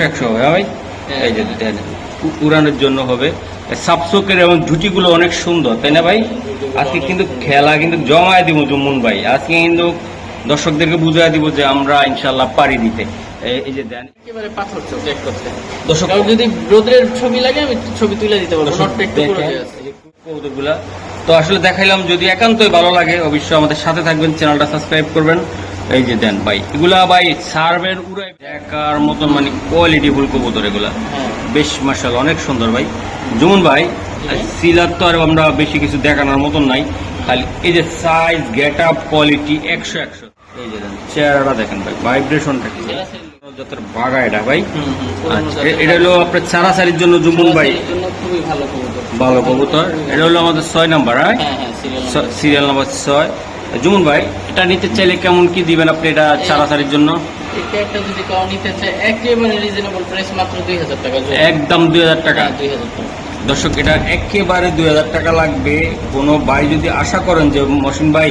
একশো হ্যাঁ ভাই। এই যে উড়ানোর জন্য হবে। সাবসোকের এবং ঝুটিগুলো অনেক সুন্দর তাই না ভাই? আজকে কিন্তু খেলা কিন্তু জমায় দিব জুমুন ভাই। আজকে কিন্তু দর্শকদেরকে বুঝাই দিব যে আমরা ইনশাল্লাহ পারি দিতে। এই- এই যে দেন। একেবারে পাথর চোখ এক করতে। দর্শক যদি রোদ্রের ছবি লাগে আমি ছবি তুলে দিতে পারব দর্শক নটটা একটু করে দেখেন, দেওয়া আছে। এই যে কবুতরগুলা। তো আসলে দেখাইলাম যদি একান্তই ভালো লাগে অবশ্যই আমাদের সাথে থাকবেন চ্যানেলটা সাবস্ক্রাইব করবেন। এই যে দেন ভাই এগুলা ভাই সার্ভের উড়াই দেখার মতন মানে কোয়ালিটি ফুল কবুতর এগুলা। হ্যাঁ। বেশ মার্শাল অনেক সুন্দর ভাই। জুমুন ভাই সিলার তো আর আমরা বেশি কিছু দেখানোর মতন নাই। খালি এই যে সাইজ গেট আপ কোয়ালিটি একশো একশো। এই যে চেহারাটা দেখেন ভাই ভাইব্রেশনটা কি? সেল। বাগা এটা ভাই। আচ্ছা এটা হলো আপনার সারাসারির জন্য জুমুন ভাই। ভালো কবুতর। এটা হলো আমাদের ছয় নাম্বার হ্যাঁ? হ্যাঁ হ্যাঁ সিরিয়াল সিরিয়াল নাম্বার ছয়। জুমুন ভাই এটা নিতে চাইলে কেমন কি দিবেন আপনি এটা সারাসারির জন্য? এটা একটা যদি কাউ নিতে চায় একেবারে রিজনেবল প্রাইস মাত্র দুই হাজার টাকা একদম দুই হাজার টাকা? হ্যাঁ, দুই হাজার টাকা। দর্শক এটা একেবারে দুই হাজার টাকা লাগবে। কোনো ভাই যদি আশা করেন যে মসিন ভাই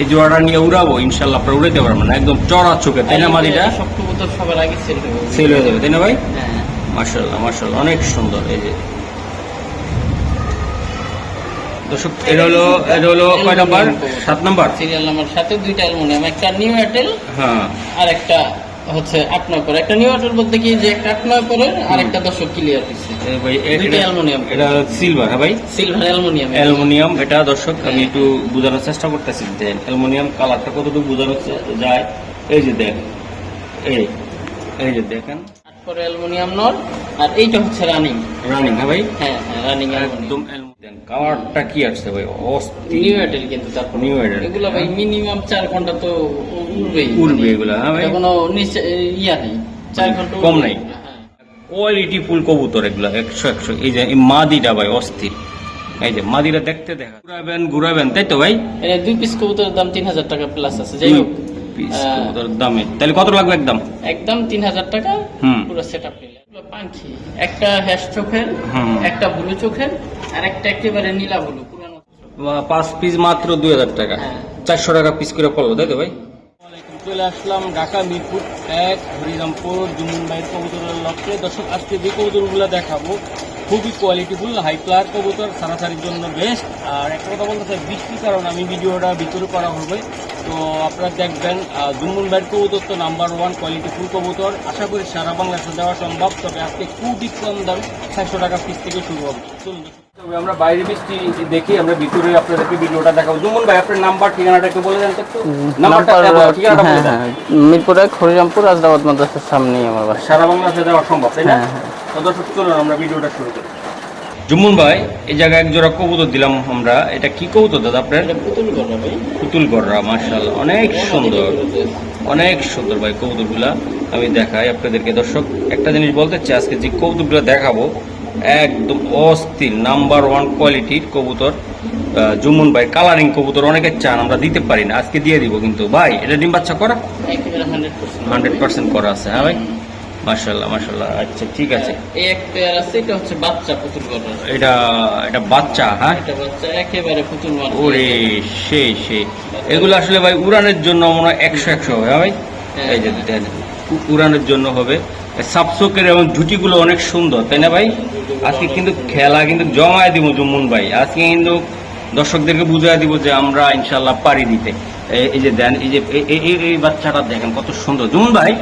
এই জোড়াটা নিয়ে উড়াবো ইনশাল্লাহ আপনারা উড়াইতে পারবেন না। একদম চড়া চোখে তাই না মাদিটা সব কবুতর সবার আগে সেল হয়ে যাবে। সেল হয়ে যাবে তাই না ভাই? হ্যাঁ। মার্শাল্লাহ মার্শাল্লাহ অনেক সুন্দর এই যে। দর্শক এটা হলো এটা হলো কয় নাম্বার? সাত নাম্বার? সিরিয়াল নাম্বার সাথে দুইটা অ্যালুমিনিয়াম একটা নিউ হ্যাঁ। আর একটা হচ্ছে আট নয় করে একটা নিউ এয়ারটেল বলতে কি যে একটা আট নয় করে আর একটা দশক ক্লিয়ার হচ্ছে ভাই এটা- অ্যালুমিনিয়াম। এটা সিলভার হ্যাঁ ভাই? Silver aluminium. অ্যালুমিনিয়াম এটা দর্শক আমি একটু বোঝানোর চেষ্টা করতেছি। দেন অ্যালুমিনিয়াম কালারটা কতটুকু বোঝানো যায় এই যে দেখ এই এই যে দেখেন। অ্যালুমিনিয়াম আর এইটা হচ্ছে রানিং। রানিং হ্যাঁ ভাই? হ্যাঁ হ্যাঁ রানিং একদম অ্যালুমিনিয়াম কালারটা কি আসছে ভাই? নিউ এয়ারটেল কিন্তু তারপর। New Airtel। এগুলো ভাই মিনিমাম চার ঘণ্টা তো উড়বেই। উড়বে এগুলা, হ্যাঁ ভাই? কোনো নিচে ইয়া নেই। চার ঘণ্টা কম নাই। হ্যাঁ। কোয়ালিটি ফুল কবুতর এগুলা একশো একশো। এই যে মাদিটা ভাই অস্থির। এই যে মাদিটা দেখতে দেখা। ঘুরাবেন ঘুরাবেন তাই তো ভাই? দুই পিস কবুতরের দাম তিন হাজার টাকা প্লাস আছে। যাই হোক পিস কবুতর দামে। তাহলে কত লাগবে একদম? একদম তিন হাজার টাকা পুরো সেট আপ নিলে পাখি। একটা হ্যাশ চোখের একটা ব্লু চোখের আর একটা একেবারে নীলা ব্লু পুরানো পাঁচ পিস মাত্র দুই হাজার টাকা। হ্যাঁ। চারশো টাকা পিস করে পড়ব তাই তো ভাই? চলে আসলাম ঢাকা মিরপুর এক হরিরামপুর জুমুনবাইয়ের কবুতরের লক্ষ্যে। দর্শক আজকে যে কবুতরগুলো দেখাবো খুবই কোয়ালিটিফুল হাই ক্লার কবুতর সারাসারির জন্য বেস্ট আর একটা কথা বলতে চাই বৃষ্টির কারণে আমি ভিডিওটা ভিতরে করা হবে। তো আপনারা দেখবেন জুমুন ভাইয়ের কবুতর নাম্বার ওয়ান কোয়ালিটিফুল কবুতর। আশা করি সারা বাংলাদেশে দেওয়া সম্ভব তবে আজকে খুবই কম দাম চারশো টাকা পিস থেকে শুরু হবে। চলুন তবে আমরা বাইরে বৃষ্টি দেখি আমরা ভিতরে আপনাদেরকে ভিডিওটা দেখাবো। জুমুন ভাই আপনার নাম্বার ঠিকানাটা একটু বলে দেন একটু। নাম্বারটা নাম্বার- ঠিকানাটা বলে হ্যাঁ, দেন। হ্যাঁ। মিরপুর এক হরিরামপুর আজদাবাদ মাদ্রাসার সামনেই আমার বাসা। সারা বাংলাদেশে দেওয়া সম্ভব তাই না? হ্যাঁ। তো দর্শক চলুন আমরা ভিডিওটা শুরু করি। জুমুন ভাই এই জায়গায় এক জোড়া কবুতর দিলাম আমরা। এটা কি কবুতর দাদা আপনার? পুতুল গড়রা মার্শাল অনেক সুন্দর। অনেক সুন্দর ভাই কবুতরগুলা। আমি দেখাই আপনাদেরকে। দর্শক একটা জিনিস বলতে চাই আজকে যে কবুতরগুলো দেখাবো একদম অস্থির নাম্বার ওয়ান কোয়ালিটির কবুতর জুমুন ভাই। কালারিং কবুতর অনেকে চান আমরা দিতে পারি না। আজকে দিয়ে দিব কিন্তু। ভাই এটা ডিম বাচ্চা করা? হান্ড্রেড পার্সেন্ট করা আছে হ্যাঁ ভাই? মার্শাল্লাহ মার্শাল্লাহ আচ্ছা ঠিক আছে। এই এক পেয়ার আছে এটা হচ্ছে বাচ্চা পুতুল এটা এটা বাচ্চা হ্যাঁ? এটা বাচ্চা একেবারে পুতুল ওরে সেই সেই এগুলো আসলে ভাই উড়ানের জন্য মনে হয় একশো একশো হবে ভাই? হ্যাঁ। এই যে দেখেন, উড়ানের জন্য হবে। সাপসোকের এবং ঝুটিগুলো অনেক সুন্দর তাই না ভাই? আজকে কিন্তু খেলা কিন্তু জমায় দিব জুমুন ভাই। আজকে কিন্তু দর্শকদেরকে বুঝাই দিব যে আমরা ইনশাল্লাহ পারি দিতে। এই- যে দেন এই যে এই- বাচ্চাটা দেখেন কত সুন্দর। জুমুন ভাই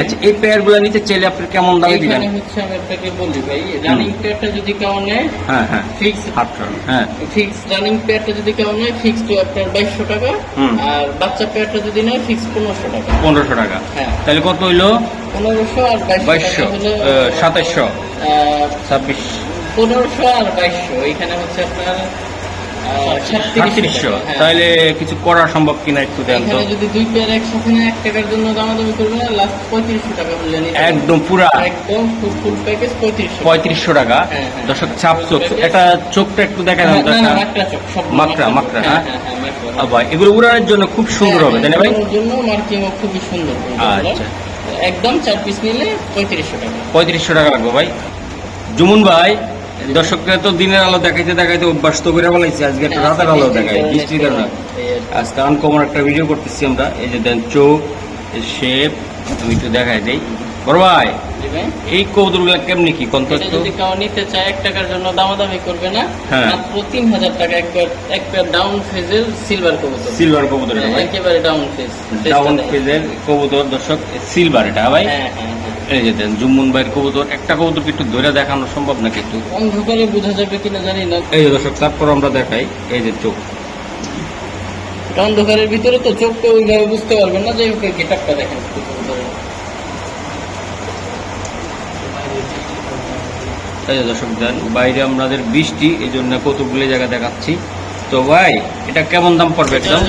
আচ্ছা এই পেয়ারগুলো নিতে চাইলে আপনি কেমন দামে দিবেন? হচ্ছে আমি আপনাকে বলি ভাই রানিং পেয়ারটা যদি কেউ নেয় হ্যাঁ হ্যাঁ। ফিক্স হ্যাঁ। ফিক্স রানিং পেয়ারটা যদি কেউ নেয় ফিক্স তো আপনার বাইশশো টাকা। আর বাচ্চা পেয়ারটা যদি নেয় ফিক্স পনেরোশো টাকা। পনেরোশো টাকা। হ্যাঁ। তাহলে কত হইল? পনেরোশো আর বাইশশো বাইশশো। টাকা হলো সাতাশশো আহ, ছাব্বিশ। পনেরোশো আর বাইশশো। এখানে হচ্ছে আপনার সাতত্রিশশো সাতত্রিশশো তাহলে কিছু করা সম্ভব কিনা একটু দেন তো। হ্যাঁ। যদি দুই পেয়ার একসাথে এক টাকার জন্য দামাদামি করবে না লাস্ট পঁয়ত্রিশশো টাকা বললে নিতে পারবে। একদম পুরা। একদম ফুল প্যাকেজ পঁয়ত্রিশশো। পঁয়ত্রিশশো টাকা। হ্যাঁ, হ্যাঁ। দর্শক ছাপ চোখ। এটা চোখটা একটু দেখা যান মাকড়া মাকড়া, হ্যাঁ? ভাই এগুলো উড়ানোর জন্য খুব সুন্দর হবে তাই না ভাই? জন্য মার্কিং খুবই সুন্দর আচ্ছা। একদম চার পিস নিলে পঁয়ত্রিশশো টাকা। পঁয়ত্রিশশো টাকা লাগবে ভাই। জুমুন ভাই দর্শককে তো দিনের আলো দেখাইতে দেখাইতে অভ্যাস তো করে বলাইছি আজকে একটা রাতের আলো দেখাই বৃষ্টির কারণে আজকে আনকমন একটা ভিডিও করতেছি আমরা এই যে দেন চোখ শেপ আমি একটু দেখাই দেই। বড় ভাই এই কবুতরগুলো কেমনি কি কোন তো এটা একটু যদি কেউ নিতে চায় এক টাকার জন্য দামাদামি করবে না। হ্যাঁ। মাত্র তিন হাজার টাকা এক পেয়ার এক পেয়ার ডাউন ফেজের সিলভার কবুতর। সিলভার কবুতর একেবারে ডাউন ফেজ ডাউন পেজের কবুতর দর্শক সিলভার এটা ভাই। হ্যাঁ হ্যাঁ হ্যাঁ। এই যে দেন জুম্মুন ভাইয়ের কবুতর একটা কবুতর একটু ধরে দেখানো সম্ভব নাকি একটু? অন্ধকারে বোঝা যাবে কিনা জানি না। এই যে দর্শক তারপর আমরা দেখাই এই যে চোখ। অন্ধকারের ভিতরে তো চোখ তো ওইভাবে বুঝতে পারবেন না যে ওকে গেটাপটা দেখেন। এই যে দর্শক দেন বাইরে আমাদের বৃষ্টি এই জন্য কতগুলি জায়গা দেখাচ্ছি। তো ভাই এটা কেমন দাম পড়বে একদম?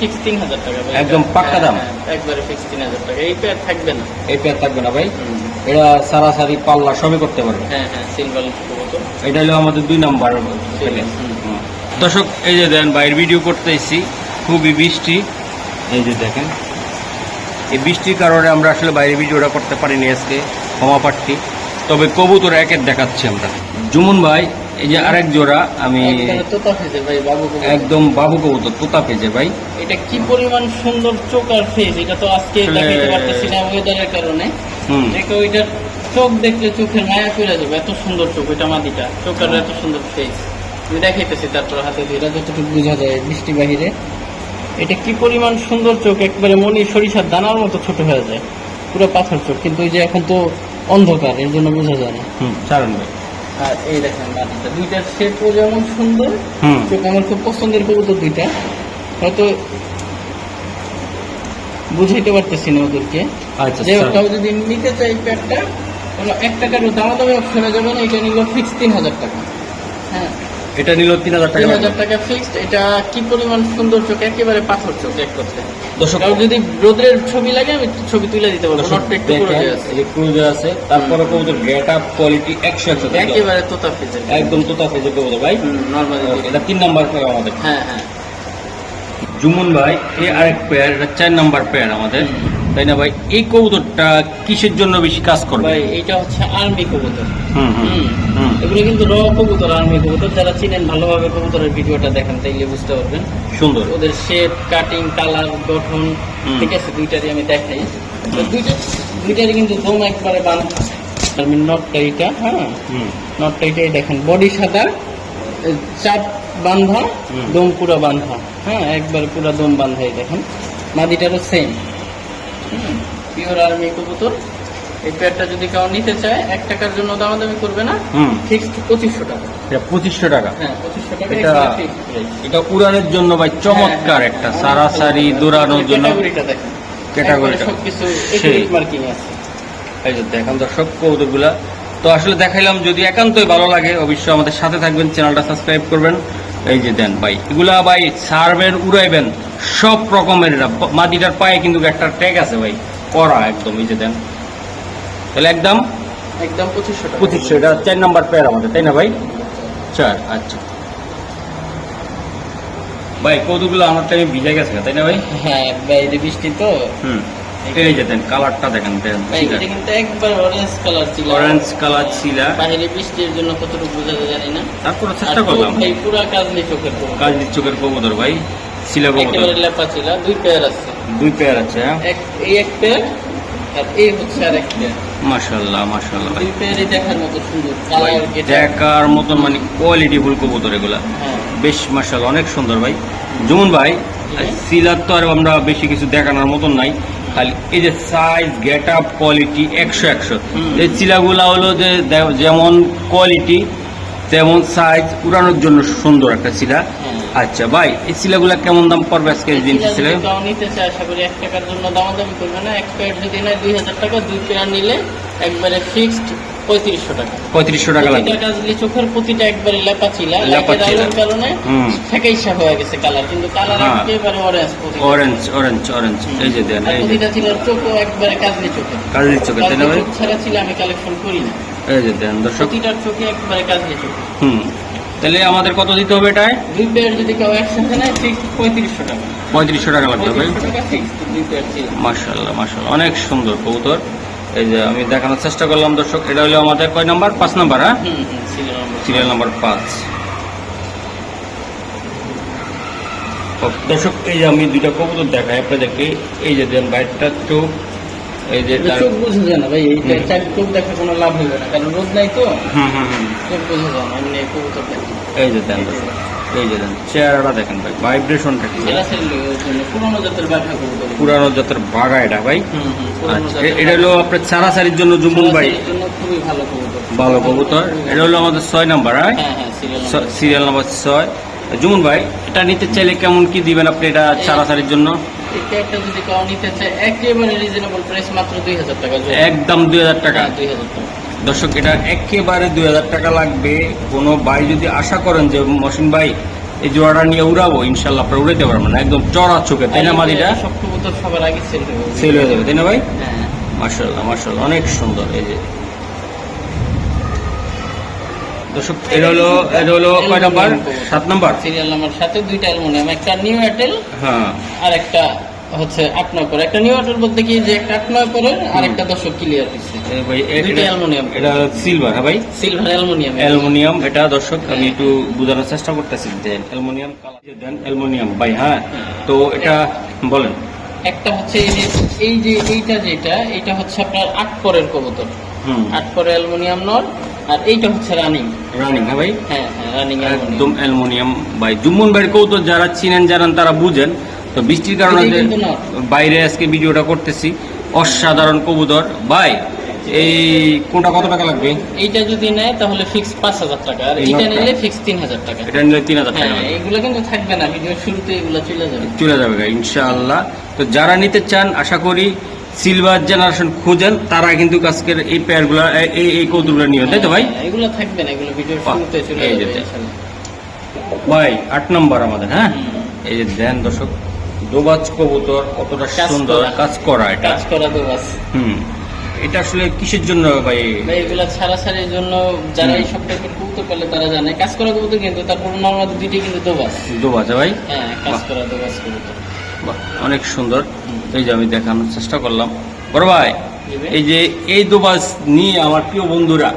fix 3000 টাকা একদম পাক্কা দাম? হ্যাঁ, একবারে ফিক্স তিন হাজার টাকা। এই পেয়ার থাকবে না। এই পেয়ার থাকবে না ভাই? এটা সারাসারি পাল্লা সবই করতে পারবে। হ্যাঁ হ্যাঁ এটা হলো আমাদের দুই নাম্বার দর্শক এই যে দেন বাইরের ভিডিও করতে এসেছি খুবই বৃষ্টি এই যে দেখেন। এই বৃষ্টির কারণে আমরা আসলে বাইরে ভিডিওটা করতে পারিনি আজকে ক্ষমা প্রার্থী তবে কবুতর একের দেখাচ্ছি আমরা। জুমুন ভাই এই যে আরেক জোড়া আমি তোতা ফেজে ভাই বাবু একদম বাবু কবুতর তোতা পেজে ভাই। এটা কি পরিমাণ সুন্দর চোখ আর ফেস? এটা তো আজকে আসলে- দেখাতে পারতেছি না ওয়েদারের কারণে। দেখো ওইটার চোখ দেখলে চোখের মায়া করে যাবে। এত সুন্দর চোখ এটা মাদিটা চোখ আর এত সুন্দর ফেস আমি দেখাইতেছি তারপর হাতে এটা যতটুকু বোঝা যায় বৃষ্টি বাহিরে। এটা কি পরিমাণ সুন্দর চোখ? একবারে মনি সরিষার দানার মতো ছোট হয়ে যায়। পুরো পাথর চোখ কিন্তু ওই যে এখন তো অন্ধকার এর জন্য বোঝা যায় না। হুম চারণ ভাই। আর এই দেখেন মাদিটা দুইটার শেপও যেমন সুন্দর হুম। আমার খুব পছন্দের কবুতর দুইটা। হয়তো বুঝাইতে পারতেছি না ওদেরকে। আচ্ছা যে ওটাও যদি নিতে চাই প্যাডটা এক টাকার দামাদামি অপশনে যাবেন এটা নিল ফিক্স তিন হাজার টাকা। হ্যাঁ এটা নিল তিন হাজার টাকা তিন হাজার টাকা ফিক্সড এটা কি পরিমাণ সুন্দর চোখ? একেবারে পাথর চোখ এক কথায়। দর্শক যদি রোদ্রের ছবি লাগে আমি ছবি তুলে দিতে পারব নটটা একটু আছে। এই ক্রুজে আছে তারপরে কবুতর গেট আপ কোয়ালিটি একশো একশো একেবারে তোতা ফেজের একদম তোতা পেজে কবুতর ভাই। নর্মালি এটা তিন নাম্বার আমাদের। হ্যাঁ হ্যাঁ। জুমুন ভাই এই আরেক পেয়ার এটা চার নাম্বার পেয়ার আমাদের। তাই না ভাই? এই কবুতরটা কিসের জন্য বেশি কাজ করবে? ভাই এটা হচ্ছে আর্মি কবুতর। এগুলো কিন্তু র কবুতর আর্মি কবুতর। যারা চিনেন ভালোভাবে কবুতরের ভিডিওটা দেখেন তাইলে বুঝতে পারবেন। সুন্দর। ওদের শেপ কাটিং কালার গঠন ঠিক আছে? দুইটারই আমি দেখাই। দুইটা দুইটারই কিন্তু দম একবারে বাঁধা আমি নটটা এইটা হ্যাঁ? হুম। নটটা এইটাই দেখেন। বডি সাদা চাপ হুম। দম পুরো বাঁধা হ্যাঁ? একবারে পুরো দম বাঁধাই দেখেন। মাদিটারও সেম পিওর আর্মি কবুতর। এই পেয়ারটা যদি কেউ নিতে চায় এক টাকার জন্য দামাদামি করবে না। ফিক্সড পঁচিশশো টাকা। এটা পঁচিশশো টাকা। হ্যাঁ পঁচিশশো টাকা এটা- price। এটা উড়ানের জন্য ভাই চমৎকার হ্যাঁ, একটা। হ্যাঁ, সারাসারি দৌড়ানোর জন্য ক্যাটাগরিটা দেখেন। সবকিছু মার্কিং আছে। এই যে দেখেন দর্শক কৌতুকগুলা তো আসলে দেখাইলাম যদি একান্তই ভালো লাগে অবশ্যই আমাদের সাথে থাকবেন চ্যানেলটা সাবস্ক্রাইব করবেন। এই যে দেন ভাই এগুলা ভাই সার্ভের উড়াইবেন। সব রকমের মাটিটার পায়ে কিন্তু একটা ট্যাগ আছে ভাই। করা একদম এই যে দেন। তাহলে একদম? একদম পঁচিশশো পঁচিশশো এটা চার নাম্বার পেয়ার আমাদের তাই না ভাই? চার আচ্ছা। ভাই কৌতুকগুলো আমার টাইমে ভিজে গেছে তাই না ভাই? হ্যাঁ বাইরে বৃষ্টি তো। হুম এই যে দেন কালারটা দেখেন দেন কিন্তু একবার অরেঞ্জ কালার ছিল। অরেঞ্জ কালার ছিলা। বাইরে বৃষ্টির জন্য কতটুকু বোঝা যায় জানি না। তারপরে চেষ্টা করলাম। ভাই পুরো কাজ কবুতর। কাজ চোখের কবুতর ভাই। ছিলা একেবারে লেপা ছিল দুই পেয়ার আছে। দুই পেয়ার আছে হ্যাঁ? এক এই এক পেয়ার আর এই হচ্ছে আর এক পেয়ার মাশাল্লাহ মাশাল্লাহ দুই পেয়ারই দেখার মতো সুন্দর কালার দেখার মতন মানে কোয়ালিটি ফুল কবুতর এগুলা। হ্যাঁ। বেশ অনেক সুন্দর ভাই। যেমন ভাই সিলার তো আর আমরা বেশি কিছু দেখানোর মতন নাই। খালি এই যে সাইজ গেট আপ কোয়ালিটি একশো। একশো চিলাগুলা হলো যে যেমন কোয়ালিটি তেমন সাইজ উড়ানোর জন্য সুন্দর একটা চিলা হ্যাঁ। আচ্ছা ভাই এই চিলাগুলা কেমন দাম পড়বে আজকে এই দিন ছিল নিতে চায় আশা করি এক টাকার জন্য দামাদামি করবে না। এক পেয়ার যদি নেয় দুই হাজার টাকা দুই পেয়ার নিলে একবারে ফিক্সড পঁয়ত্রিশশো টাকা। পঁয়ত্রিশশো টাকা লাগবে। কাজলি চোখের প্রতিটা একবারে লেপা লাইটের কারণে। ফেকাইসা হয়ে গেছে কালার কিন্তু কালার হ্যাঁ। একেবারে অরেঞ্জ অরেঞ্জ অরেঞ্জ অরেঞ্জ এই যে দেন এই যে। ছিল চোখও একবারে কাজলি চোখে। কাজের চোখে ছাড়া ছিল আমি কালেকশন করি না। এই যে দেন দর্শক। প্রতিটার চোখে একবারে কাজলি চোখে। হুম তাহলে আমাদের কত দিতে হবে এটায়? দুই পেয়ার যদি কেউ একসাথে নেয় ঠিক পঁয়ত্রিশশো টাকা। পঁয়ত্রিশশো টাকা পেয়ার ছিল মার্শাল্লাহ মার্শাল্লাহ অনেক সুন্দর কবুতর। এই যে আমি দেখানোর চেষ্টা করলাম দর্শক এটা হলো আমাদের কয় নাম্বার? পাঁচ নাম্বার হ্যাঁ? সিরিয়াল নাম্বার পাঁচ। দর্শক এই যে আমি দুইটা কবুতর দেখাই আপনাদেরকে। এই যে দেন বাইরটার চোখ এই যে এটা চোখ বোঝা যায় না ভাই এইটা চার চোখ দেখে কোনো লাভ হবে না কারণ রোদ নাই তো। হুম হুম হুম। চোখ বোঝা যায় না এমনি কবুতর এই যে দেন এই যে দেন চেহারাটা দেখেন ভাই ভাইব্রেশনটা কি? সেরা জাতের বাঘা কবুতর। পুরানো জাতের বাঘা এটা ভাই। আচ্ছা এটা হলো আপনার সারাসারির জন্য জুমুন ভাই। খুবই ভালো কবুতর। ভালো কবুতর। এটা হলো আমাদের ছয় নাম্বার হ্যাঁ? হ্যাঁ হ্যাঁ সিরিয়াল সিরিয়াল নাম্বার ছয়। জুমুন ভাই এটা নিতে চাইলে কেমন কি দিবেন আপনি এটা সারাসারির জন্য? এটা একটা যদি কাউ নিতে চায় একেবারে রিজনেবল প্রাইস মাত্র দুই হাজার টাকা একদম দুই হাজার টাকা। হ্যাঁ, দুই হাজার টাকা। দর্শক এটা একেবারে দুই হাজার টাকা লাগবে। কোনো ভাই যদি আশা করেন যে মসিন ভাই এই জোড়াটা নিয়ে উড়াবো ইনশাল্লাহ আপনারা উড়াইতে পারবেন না। একদম চড়া চোখে তাই না মাদিটা সব কবুতর সবার আগে সেল হয়ে যাবে। সেল হয়ে যাবে তাই না ভাই? হ্যাঁ। মার্শাল্লাহ মার্শাল্লাহ অনেক সুন্দর এই যে। দর্শক এটা হলো এটা হলো কয় নাম্বার? সাত নাম্বার। সিরিয়াল নাম্বার সাথে দুইটা অ্যালুমিনিয়াম একটা নিউ এয়ারটেল হ্যাঁ। আর একটা হচ্ছে আট নয় একটা নিউ এয়ারটেল বলতে কি যে একটা আট নয় আর একটা দশক ক্লিয়ার হচ্ছে ভাই এটা- অ্যালুমিনিয়াম। এটা সিলভার হ্যাঁ ভাই? Silver aluminium. অ্যালুমিনিয়াম এটা দর্শক আমি একটু বোঝানোর চেষ্টা করতেছি then aluminium colour then aluminium. ভাই হ্যাঁ তো এটা বলেন। একটা হচ্ছে এই যে এই যে এইটা যেটা এটা হচ্ছে আপনার আট পরের কবুতর। আট পরে অ্যালুমিনিয়াম নর আর এইটা হচ্ছে রানিং রানিং হ্যাঁ ভাই? হ্যাঁ হ্যাঁ রানিং একদম অ্যালুমিনিয়াম ভাই। জুম্মন ভাইয়ের কৌতো যারা চিনেন জানেন তারা বুঝেন। তো বৃষ্টির কারণে বাইরে আজকে ভিডিওটা করতেছি অসাধারণ কবুতর। ভাই এই কোনটা কত টাকা লাগবে? এইটা যদি নেয় তাহলে ফিক্স পাঁচ হাজার টাকা। আর এইটা নিলে ফিক্স তিন হাজার টাকা। এটা নিলে তিন হাজার টাকা হ্যাঁ এগুলো কিন্তু থাকবে না। ভিডিওর শুরুতে এগুলো চলে যাবে। চলে যাবে ইনশাআল্লাহ। তো যারা নিতে চান আশা করি সিলভার জেনারেশন খুঁজেন তারা কিন্তু আজকের এই পেয়ারগুলো এই এই কৌতুকগুলো নিয়ে তাই তো ভাই? হ্যাঁ, এগুলো থাকবে না এগুলো ভিডিওর বাহ, শুরুতে চলে এই যাবে ভাই আট নম্বর আমাদের হ্যাঁ। এই যে দেন দর্শক দোবাজ কবুতর কতটা সুন্দর কাজ করা এটা। কাজ করা দোবাজ। হুম। এটা আসলে কিসের জন্য ভাই? ভাই এগুলা ছাড়া ছাড়ির জন্য যারা এই সব টাইপের কবুতর পেলে তারা জানে কাজ করা কবুতর কিন্তু তার তারপর নর্মাল দুইটাই কিন্তু দোবাস দোবাজ ভাই? হ্যাঁ কাজ করা দোবাজ কবুতর। বাহ, অনেক সুন্দর। এই যে আমি দেখানোর চেষ্টা করলাম। বড় ভাই এই যে এই দোবাজ নিয়ে আমার প্রিয় বন্ধুরা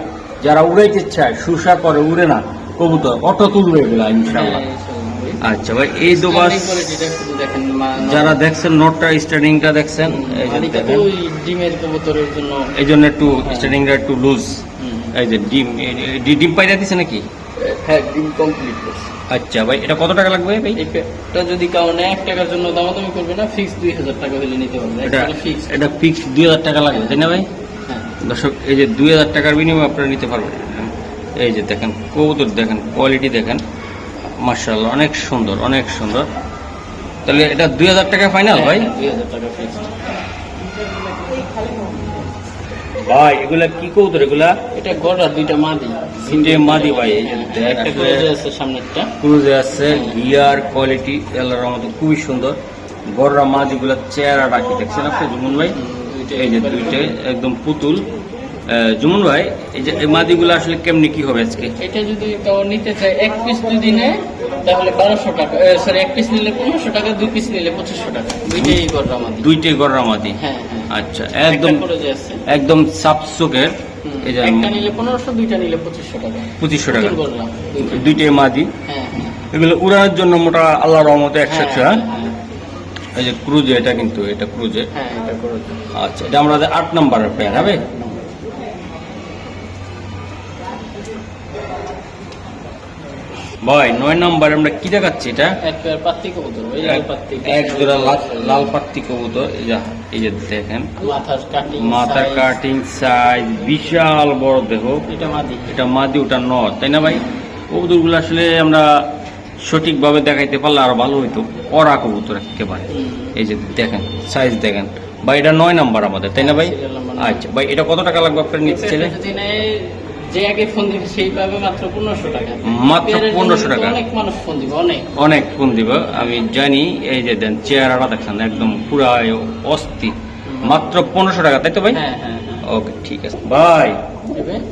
যারা উড়াইতে চায় সুসা করে উড়ে না কবুতর অটো তুলবে এগুলা ইনশাল্লাহ হ্যাঁ। আচ্ছা ভাই এই দেখেন যারা দেখছেন নোটটা স্টার্টিংটা দেখছেন এই জন্য একটু হ্যাঁ। স্টার্টিংটা একটু লুজ এই যে ডিম ডিম পাইরা দিছে নাকি? হ্যাঁ ডিম কমপ্লিট করছে। আচ্ছা ভাই এটা কত টাকা লাগবে ভাই? এটা যদি নেয় এক টাকার জন্য দামাদামি করবে না ফিক্স দুই হাজার টাকা হলে নিতে পারবে। এটা ফিক্স এটা ফিক্স দুই হাজার টাকা লাগবে তাই না ভাই? হ্যাঁ। দর্শক এই যে দুই হাজার টাকার বিনিময়ে আপনারা নিতে পারবেন। এই যে দেখেন কবুতর দেখেন কোয়ালিটি দেখেন মার্শাল্লাহ অনেক সুন্দর অনেক সুন্দর। তাহলে এটা দুই হাজার টাকা ফাইনাল ভাই? দুই হাজার টাকা ফিক্স ভাই এগুলা কি কবুতর এগুলা? এটা গড়া দুইটা মাদি। তিনটে মাদি ভাই একটা ক্লোজে আছে সামনেরটা। ক্রুজে আছে গিয়ার কোয়ালিটি আল্লাহর মতো খুবই সুন্দর। গররা মাদিগুলা চেহারা রাখি দেখছেন আপনি জুমুন ভাই? এই যে দুইটে একদম পুতুল। জুমুন ভাই এই যে এই মাদিগুলো আসলে কেমনি কি হবে আজকে? এটা যদি নিতে চায় এক পিস যদি নেয় তাহলে বারোশো টাকা সরি এক পিস নিলে পনেরোশো টাকা দুই পিস নিলে পঁচিশশো টাকা। দুইটাই গড়া মাদি দুইটে গররা মাদি হ্যাঁ হ্যাঁ। আচ্ছা একদম একদম যে একটা নিলে পনেরোশো দুইটা নিলে পঁচিশশো টাকা। পঁচিশশো টাকা। দুইটাই। মাদি। হ্যাঁ হ্যাঁ। এগুলো উড়ানোর জন্য মোটা আল্লাহ রহমতে একশো একশো এই যে ক্রুজে এটা কিন্তু এটা ক্রুজে। আচ্ছা এটা আমাদের আট নাম্বারের প্যান হবে? ভাই নয় নাম্বার আমরা কি দেখাচ্ছি এটা? পাত্তি কবুতর এক জোড়া লাল পাত্তি কবুতর। এই যে দেখেন। মাথা কাটিং সাইজ বিশাল বড় দেহ এটা মাদি। এটা মাদি ওটা নর তাই না ভাই? কবুতরগুলো আসলে আমরা সঠিকভাবে দেখাইতে পারলে আরও ভালো হইতো। কড়া কবুতর একেবারে। এই যে দেখেন সাইজ দেখেন। ভাই এটা নয় নাম্বার আমাদের তাই না ভাই? নয়। আচ্ছা ভাই এটা কত টাকা লাগবে আপনার নিচ্ছে যে আগে ফোন দিবে সেই পাবে মাত্র পনেরোশো টাকা। মাত্র 1500 টাকা। অনেক মানুষ ফোন দিবে অনেক। অনেক ফোন দিব। আমি জানি এই যে দেন চেহারাটা দেখেন একদম পুরা অস্থি। মাত্র পনেরোশো টাকা তাই তো ভাই? হ্যাঁ হ্যাঁ হ্যাঁ। ওকে ঠিক আছে। ভাই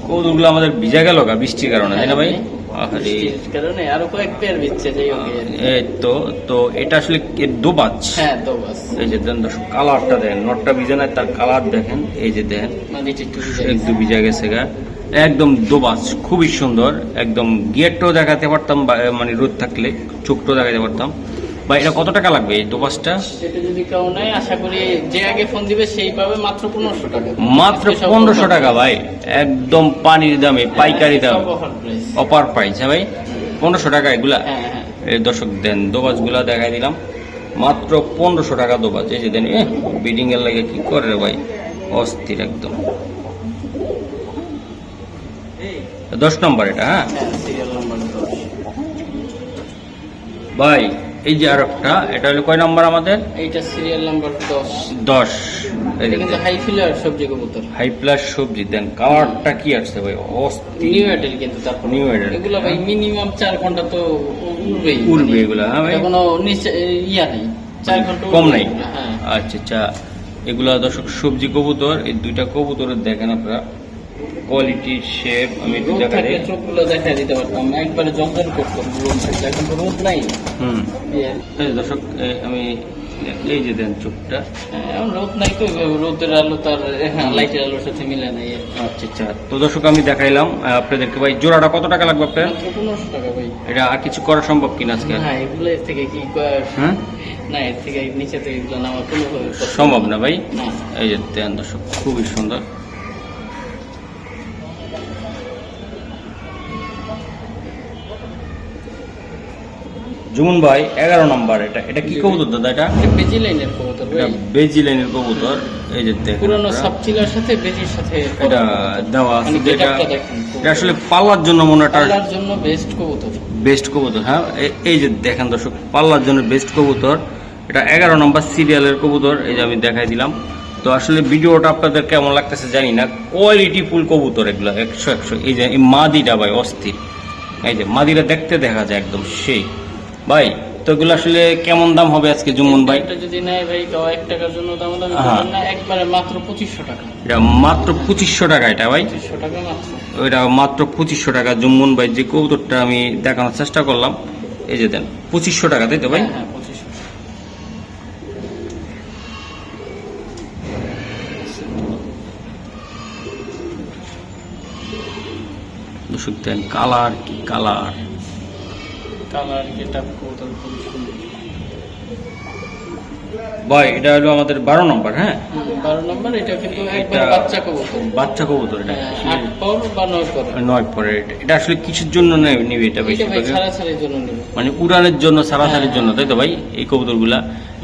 কৌতুকগুলো আমাদের ভিজা গেল গা বৃষ্টির কারণে তাই না ভাই? কারণে আরও কয়েক পেয়ার দিচ্ছে এই তো তো এটা আসলে দোবাজ? হ্যাঁ এই যে দেন দর্শক কালারটা দেখেন নটটা ভিজে নাই তার কালার দেখেন এই যে দেখেন। একটু একদম ভিজা গেছে গা। একদম দোবাজ খুবই সুন্দর একদম গিয়ারটাও দেখাতে পারতাম মানে রোদ থাকলে চোখটাও দেখাতে পারতাম। বা এটা কত টাকা লাগবে এই দোপাসটা সেটা যদি কেউ নেয় আশা করি যে আগে ফোন দিবে সেই পাবে মাত্র পনেরোশো টাকা। মাত্র পনেরোশো টাকা ভাই একদম পানির দামে পাইকারি দাম। অপার প্রাইস হ্যাঁ ভাই? পনেরোশো টাকা এগুলা? হ্যাঁ হ্যাঁ। এই দর্শক দেন দোবাজগুলা দেখাই দিলাম। মাত্র পনেরোশো টাকা দোবাজ এই যে দেন এর লাগে কি করে ভাই? অস্থির একদম। দশ নম্বর এটা হ্যাঁ? হ্যাঁ ভাই এই যে আর একটা এটা হলো কয় নম্বর আমাদের? এইটা সিরিয়াল নাম্বার দশ। দশ। কিন্তু হাই ফিলার সবজি কবুতর। হাই প্লাস সবজি দেন কালারটা কি আসছে ভাই? নিউ এডেল কিন্তু তারপর। এগুলো ভাই মিনিমাম চার ঘণ্টা তো উড়বেই। উড়বে এগুলা হ্যাঁ ভাই? কোনো ইয়া নেই। চার ঘণ্টা কম নাই। হ্যাঁ। আচ্ছা আচ্ছা। এগুলা দর্শক সবজি কবুতর এই দুইটা কবুতরের দেখেন আপনারা। কোয়ালিটি শেপ আমি একটু দেখা দিই চোখগুলো দেখা দিতে পারতাম একবারে জঙ্গল করতাম রোদ থাকলে এখন তো রোদ নাই। হুম। দর্শক আমি এই যে দেন চোখটা। হ্যাঁ, এখন রোদ নাই তো রোদের আলো তার হ্যাঁ, লাইটের আলোর সাথে মিলে নাই। আচ্ছা আচ্ছা। তো দর্শক আমি দেখাইলাম আপনাদেরকে ভাই জোড়াটা কত টাকা লাগবে আপনার? পনেরোশো টাকা ভাই। এটা আর কিছু করা সম্ভব কিনা আজকে? না এগুলো এর থেকে কি কর- হ্যাঁ? না এর থেকে নিচে থেকে এগুলো নামা possible সম্ভব না ভাই? এই যে দেন দর্শক খুবই সুন্দর। জুমন ভাই এগারো নম্বর এটা এটা কি কবুতর দাদা এটা? এটা বেজি লাইনের কবুতর বেজি লাইনের কবুতর। এই যে পুরনো। সাবচিলার সাথে বেজির সাথে এটা দেওয়া আছে। মানে। এটা আসলে পাল্লার জন্য মনে পাল্লার জন্য বেস্ট কবুতর। বেস্ট কবুতর হ্যাঁ? এই যে দেখেন দর্শক পাল্লার জন্য বেস্ট কবুতর। এটা এগারো নম্বর সিরিয়ালের কবুতর এই যে আমি দেখাই দিলাম। তো আসলে ভিডিওটা আপনাদের কেমন লাগতেছে জানি না। কোয়ালিটি ফুল কবুতর এগুলো একশো একশো। এই যে এই মাদিটা ভাই অস্থির। এই যে মাদিটা দেখতে দেখা যায় একদম সেই। ভাই তো এগুলো আসলে কেমন দাম হবে আজকে জুমন ভাই? এটা যদি নেয় ভাই কেউ এক টাকার জন্য দাম দাম হ্যাঁ। না একবারে মাত্র পঁচিশশো টাকা। এটা মাত্র পঁচিশশো টাকা এটা ভাই? পঁচিশশো টাকা মাত্র। ওইটা মাত্র পঁচিশশো টাকা জুম্মন ভাই যে কবুতরটা আমি দেখানোর চেষ্টা করলাম এই যে দেন পঁচিশশো টাকা তাই তো ভাই? হ্যাঁ হ্যাঁ দর্শক দেন কালার কি কালার? কালার খুবই সুন্দর। ভাই এটা হলো আমাদের বারো নম্বর হ্যাঁ? বারো নম্বর এটা কিন্তু একবার বাচ্চা কবুতর। বাচ্চা কবুতর এটা হ্যাঁ, আট পর বা নয় পর। নয় পরে এটা- আসলে কিসের জন্য নেবে- নিবে এটা বেশি জন্য মানে উড়ানের জন্য সারাসারির জন্য তাই তো ভাই? এই কবুতরগুলা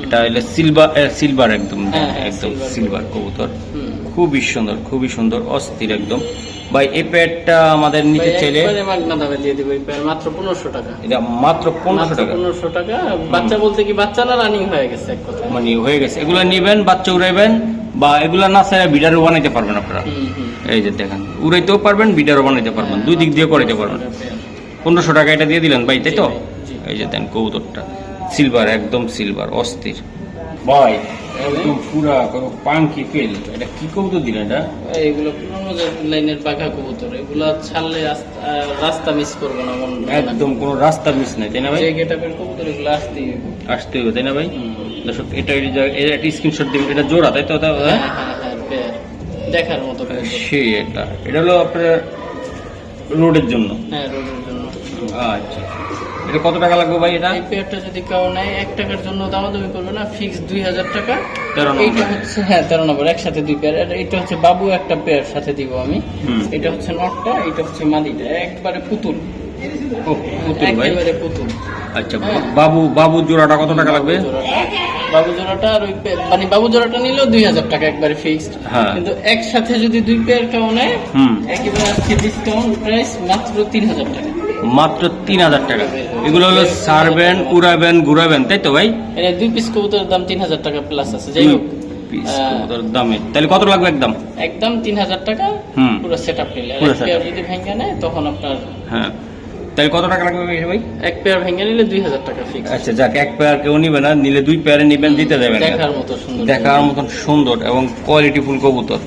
এটা হলো সিলভার সিলভার একদম হ্যাঁ, হ্যাঁ, একদম সিলভার কবুতর। খুবই সুন্দর খুবই সুন্দর অস্থির একদম। ভাই এই প্যাডটা আমাদের মাগনা দামে দিয়ে দিবে এই মাত্র পনেরোশো টাকা। এটা মাত্র পনেরোশো টাকা। পনেরোশো টাকা। বাচ্চা বলতে কি বাচ্চা না রানিং হয়ে গেছে এক কথা মানে হয়ে গেছে। এগুলো নিবেন বাচ্চা উড়াইবেন বা এগুলো না ছাড়া বিডারও বানাইতে পারবেন আপনারা। এই যে দেখেন উড়াইতেও পারবেন বিডারও বানাইতে পারবেন। দুই দিক দিয়ে করাইতে পারবেন। পনেরোশো টাকা। এটা দিয়ে দিলেন ভাই তাই তো। এই যে দেন কবুতরটা। সিলভার একদম সিলভার অস্থির। ভাই একদম পুরা কোনো পাঙ্কি ফেল। এটা কি কবুতর দিলেন এটা? এগুলো পুরোনো লাইনের পাখা কবুতর এগুলো ছাড়লে রাস্তা মিস করব না মন একদম কোনো রাস্তা মিস নাই তাই না ভাই? গেটাপের কবুতর এগুলো আসতেই আসতে হবে তাই না ভাই। দর্শক এটা এটা একটা স্ক্রিনশট দিবেন এটা জোড়া তাই তো? হ্যাঁ? হ্যাঁ? হ্যাঁ দেখার মতো সেই এটা। এটা হলো আপনার রোডের জন্য। হ্যাঁ রোডের জন্য। আচ্ছা। এটা কত টাকা লাগবে ভাই এটা? এই পেয়ারটা যদি কেউ নেয় এক টাকার জন্য দামাদামি করবে না ফিক্স দুই হাজার টাকা। তেরো নম্বর। এইটা হচ্ছে হ্যাঁ তেরো নম্বর একসাথে দুই পেয়ার আর এটা হচ্ছে বাবু একটা পেয়ার সাথে দিব আমি। এটা হচ্ছে নটটা এটা হচ্ছে মাদিটা। একবারে পুতুল। পুতুল ভাই। একেবারে পুতুল। আচ্ছা বাবু বাবু জোড়াটা কত টাকা লাগবে। বাবু জোড়াটা আর ওই মানে বাবু জোড়াটা নিলেও দুই হাজার টাকা একবারে ফিক্সড হ্যাঁ। কিন্তু একসাথে যদি দুই পেয়ার কেউ নেয় হুম। একেবারে আজকে ডিসকাউন্ট প্রাইস মাত্র তিন হাজার টাকা। মাত্র তিন হাজার টাকা। এগুলো হলো সারবেন উড়াবেন ঘুরাবেন তাই তো ভাই? দুই পিস কবুতরের দাম তিন হাজার টাকা প্লাস আছে যাই হোক দামে। তাহলে কত লাগবে একদম? একদম তিন হাজার টাকা। পুরো সেট আপ নিলে। যদি ভেঙে নেয় তখন আপনার হ্যাঁ। তাহলে কত টাকা লাগবে ভাই এক পেয়ার ভেঙে নিলে দুই হাজার টাকা ফিক্স আচ্ছা যাক এক পেয়ার কেউ নিবে না নিলে দুই পেয়ারে নিবেন দিতে। দেখার মতো সুন্দর দেখার মতন সুন্দর এবং কোয়ালিটি ফুল কবুতর।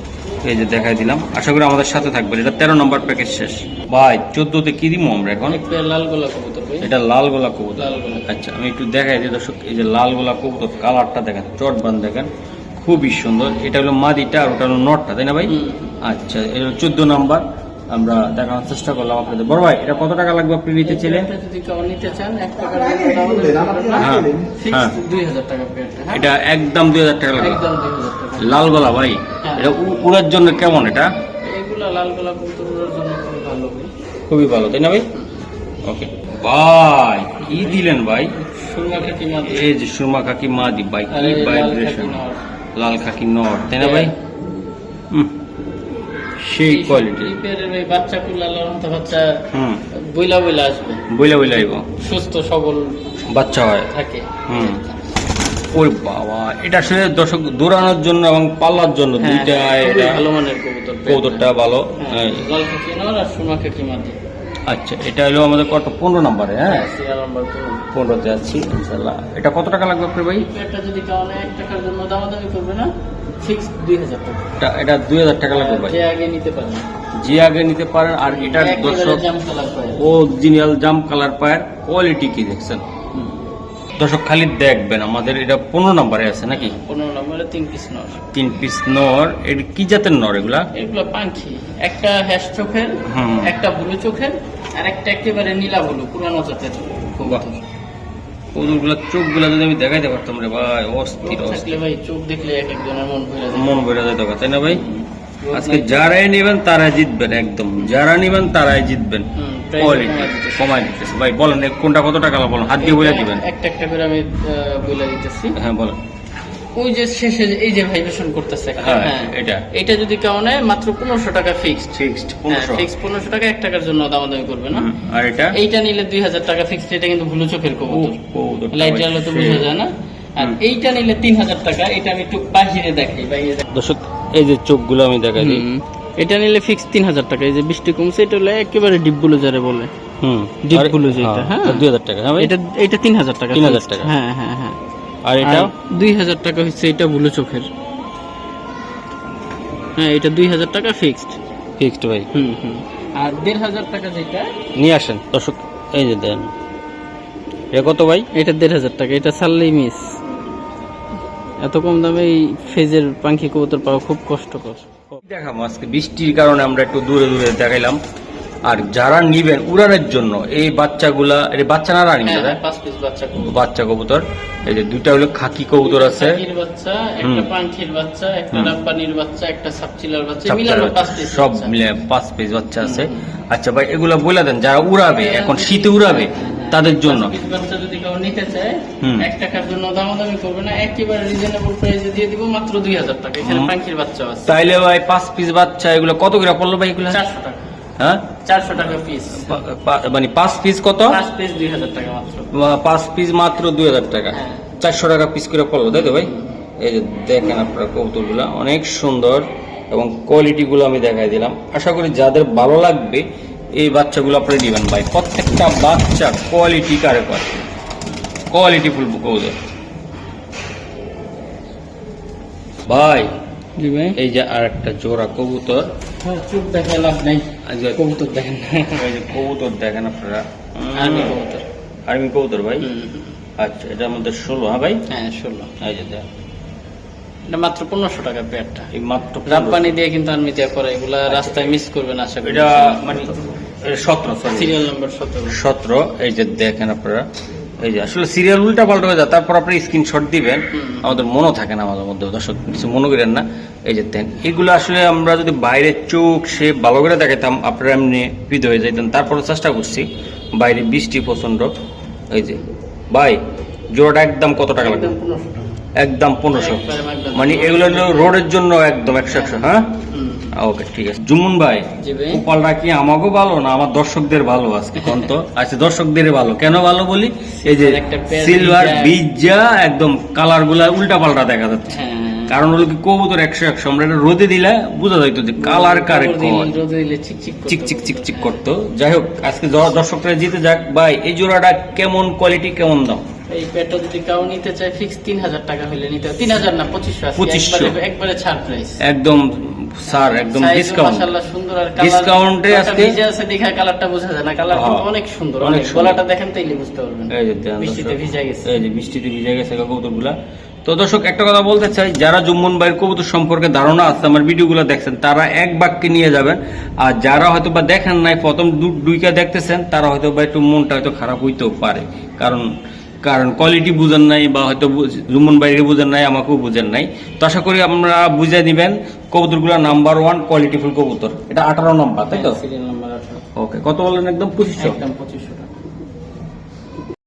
এই যে দেখাই দিলাম। আশা করি আমাদের সাথে থাকবে এটা তেরো নম্বর প্যাকেজ শেষ। ভাই চোদ্দতে কি দিব আমরা এখন? লাল গোলা কবুতর এটা লাল গোলা কবুতর। আচ্ছা আমি একটু দেখাই দিই দর্শক এই যে লাল গোলা কবুতর কালারটা দেখেন চট বান দেখেন খুবই সুন্দর। এটা হলো মাদিটা আর ওটা হলো নটটা তাই না ভাই? আচ্ছা এটা চোদ্দ নাম্বার। আমরা দেখানোর চেষ্টা করলাম আপনাদের। বড় ভাই এটা কত টাকা লাগবে আপনি নিতে এটা আমাদের হ্যাঁ, হ্যাঁ। হ্যাঁ এটা একদম দুই হাজার টাকা লাগবে। লাল গলা ভাই হ্যাঁ। এটা উ- উড়ার জন্য কেমন এটা? খুবই ভালো তাই না ভাই? ওকে ভাই কি দিলেন ভাই? এই যে সুরমা কাকি মা দি ভাই কি লাল ভাইব্রেশন লাল কাকি নর তাই না ভাই? হুম, সেই কোয়ালিটি পেয়ারের বাচ্চা কুল্লা লালন্ত বাচ্চা হুম। বইলা বইলা আসবে। বইলা বইলা আইব। সুস্থ সবল বাচ্চা হয়। থাকে। হুম। ওই বাবা এটা আসলে দর্শক দৌড়ানোর জন্য এবং পাল্লার জন্য হ্যাঁ, দুইটা খুবই এটা ভালো মানের কবুতর। কৌতরটা ভালো। হ্যাঁ, আচ্ছা এটা হলো আমাদের কত? পনেরো নম্বরে হ্যাঁ? পনেরোতে আছি ইনশাল্লাহ এটা কত টাকা লাগবে আপনার ভাই? পেয়ারটা যদি কেমন এক টাকার জন্য দামাদামি করবে না? ফিক্স দুই হাজার টাকা। এটা এটা দুই হাজার টাকা লাগবে ভাই। যে আগে নিতে পারেন। যে আগে নিতে পারেন আর এটার দর্শক জাম কালার পায়। ও অরিজিনাল জাম কালার পায়ের কোয়ালিটি কি দেখছেন? দর্শক খালি দেখবেন আমাদের এটা পনেরো নম্বরে আছে নাকি? পনেরো নম্বরে তিন পিস নর। তিন পিস নর এটা কি জাতের নর এগুলা? এগুলো পাখি একটা হ্যাশ চোখের একটা ব্লু চোখের আর একটা একেবারে নীলা ব্লু পুরানো জাতের কবুতর। ওগুলা চোখগুলা যদি আমি দেখাইতে পারতাম রে ভাই অস্থির অস্থির। ভাই চোখ দেখলে এক একজনের মন ভরে যায়। মন তাই না ভাই? আজকে যারাই নেবেন তারাই জিতবেন একদম। যারা নেবেন তারাই জিতবেন। কোয়ালিটি কমাই দিতেছে। ভাই বলেন কোনটা কত টাকা বলেন? হাত দিয়ে বলে দিবেন। একটা একটা করে আমি বলে দিতেছি। হ্যাঁ বলেন। ওই যে শেষে এই যে ভাইব্রেশন করতেছে। হ্যাঁ, হ্যাঁ। এটা। এটা যদি কেউ নেয় মাত্র পনেরোশো টাকা ফিক্সড ফিক্সড পনেরোশো। ফিক্স পনেরোশো টাকা এক টাকার জন্য দামাদামি করবে না। আর এটা? এইটা নিলে দুই হাজার টাকা ফিক্সড এটা কিন্তু ভুলো চোখের কবুতর। লাইট জ্বালো তো বোঝা যায় না। আর এইটা নিলে তিন হাজার টাকা এটা আমি একটু বাহিরে দেখাই বাহিরে দর্শক এই যে চোখগুলো আমি দেখাই দিই। এটা নিলে ফিক্স তিন হাজার টাকা এই যে বৃষ্টি কমছে এটা হলে একেবারে ডিপ ব্লু যারে বলে। হুম ডিপ ব্লু যেটা হ্যাঁ দুই হাজার টাকা হ্যাঁ এটা এটা তিন হাজার টাকা 3000 হাজার টাকা। হ্যাঁ হ্যাঁ হ্যাঁ। আর এটা? দুই হাজার টাকা হচ্ছে এটা ব্লু চোখের। হ্যাঁ এটা দুই হাজার টাকা ফিক্সড ফিক্সড ভাই। হুম হুম। আর দেড় হাজার টাকা যেটা? নিয়ে আসেন দর্শক এই যে দেন। এটা কত ভাই? এটা দেড় হাজার টাকা এটা সারলেই মিস এত কম দামে এই ফেজের পাখি কবুতর পাওয়া খুব কষ্টকর। দেখাবো আজকে বৃষ্টির কারণে আমরা একটু দূরে দূরে দেখাইলাম। আর যারা নিবেন উড়ানের জন্য এই বাচ্চাগুলা এটা বাচ্চা না রানি হ্যাঁ, দাদা? হ্যাঁ, বাচ্চা কবুতর। এই যে দুইটা হলো খাকি কবুতর আছে। সব। মিলে পাঁচ পিস বাচ্চা আছে। আচ্ছা ভাই এগুলা বলে দেন যারা উড়াবে এখন শীতে উড়াবে তাদের জন্য। বাচ্চা যদি কেউ নিতে চায় হুম। এক টাকার জন্য দামাদামি করবে না একেবারে রিজনেবল প্রাইসে দিয়ে দিব মাত্র দুই হাজার টাকা। এখানে পাখির বাচ্চা আছে। তাইলে ভাই পাঁচ পিস বাচ্চা এগুলো কত করে পড়ল ভাই এগুলো? চারশো টাকা। হ্যাঁ? চারশো টাকা পিস মানে পাঁচ পিস কত? পাঁচ পিস দুই হাজার টাকা মাত্র। পাঁচ পিস মাত্র দুই হাজার টাকা। হ্যাঁ। চারশো টাকা পিস করে পড়ল তাই তো ভাই? এই যে দেখেন আপনারা কবুতরগুলো অনেক সুন্দর এবং কোয়ালিটিগুলো আমি দেখাই দিলাম। আশা করি যাদের ভালো লাগবে এই বাচ্চাগুলো আপনি দিবেন ভাই। প্রত্যেকটা বাচ্চা কোয়ালিটি কারে করে? কোয়ালিটি ফুল কবুতর ভাই জি ভাই। এই যে আর একটা জোড়া কবুতর। হ্যাঁ, চোখ দেখে লাভ নাই। যে কবুতর দেখেন এই যে কবুতর দেখেন আপনারা। আর্মি কবুতর। আর্মি কবুতর ভাই? আচ্ছা এটার মধ্যে ষোলো হ্যাঁ ভাই? হ্যাঁ ষোলো। এই যে এটা মাত্র পনেরোশো টাকা পেয়ারটা। এই মাত্র রাব্বানি দিয়ে কিন্তু আর্মি দেওয়া করে। এগুলা রাস্তায় মিস করবেন আশা করি। এটা মানে সতেরো সিরিয়াল নাম্বার সতেরো। সতেরো এই যে দেখেন আপনারা। এই যে আসলে সিরিয়াল উল্টা পাল্টা হয়ে যায় তারপর আপনি স্ক্রিনশট দিবেন। আমাদের মনও থাকে না আমাদের মধ্যে। দর্শক কিছু মনে করেন না। এই যে দেন এগুলো আসলে আমরা যদি বাইরে চোখ সে ভালো করে দেখাতাম আপনারা এমনি পিদ হয়ে যাইতেন। তারপরে চেষ্টা করছি। বাইরে বৃষ্টি প্রচণ্ড এই যে ভাই জোড়াটা একদম কত টাকা লাগবে? একদম পনেরোশো। মানে এগুলো রোডের জন্য একদম একশো একশো হ্যাঁ। ওকে ঠিক আছে। জুমুন ভাই কপালটা কি আমাকেও ভালো না আমার দর্শকদের ভালো আজকে কোন তো আচ্ছা দর্শকদের ভালো। কেন ভালো বলি? এই যে সিলভার ভিজা। বীজা একদম কালারগুলা উল্টা পাল্টা দেখা যাচ্ছে। হ্যাঁ। কারণ হলো কি কবুতর একশো একশো আমরা এটা রোদে দিলে বোঝা যাইতো যে কালার কারে রোদে দিলে- চিকচিক করতো। চিক চিক চিক চিক করতো। যাই হোক আজকে দর্শকরা জিতে যাক। ভাই এই জোড়াটা কেমন কোয়ালিটি কেমন দাম? এই পেটটা যদি কেউ নিতে চায় ফিক্স তিন হাজার টাকা হলে নিতে তিন হাজার না পঁচিশশো আছে 2500 একবারে একবারে ছাড় প্রাইস একদম স্যার একদম ডিসকাউন্ট সুন্দর আর এ আজকে- ভিজে আছে দেখা কালারটা বোঝা যায় না। কালার কিন্তু হ্যাঁ, অনেক সুন্দর অনেক গলাটা দেখেন তাইলে বুঝতে পারবেন। এই যে বৃষ্টিতে। ভিজে গেছে। এই যে বৃষ্টিতে ভিজে গেছে কবুতরগুলা। তো দর্শক একটা কথা বলতে চাই যারা জুম্মন ভাইয়ের কবুতর সম্পর্কে ধারণা আছে আমার ভিডিওগুলো দেখছেন তারা এক বাক্যে নিয়ে যাবেন আর যারা হয়তো বা দেখেন নাই প্রথম দু- দুইটা দেখতেছেন তারা হয়তো বা একটু মনটা হয়তো খারাপ হইতেও পারে। কারণ কারণ কোয়ালিটি বুঝেন নাই বা হয়তো জুমন বাইরে বুঝেন নাই আমাকেও বুঝেন নাই। তো আশা করি আমরা বুঝে দিবেন কবুতরগুলো নাম্বার ওয়ান কোয়ালিটিফুল কবুতর। এটা আঠারো নাম্বার তাই তো? ওকে কত বলেন একদম? পঁচিশশো? একদম পঁচিশশো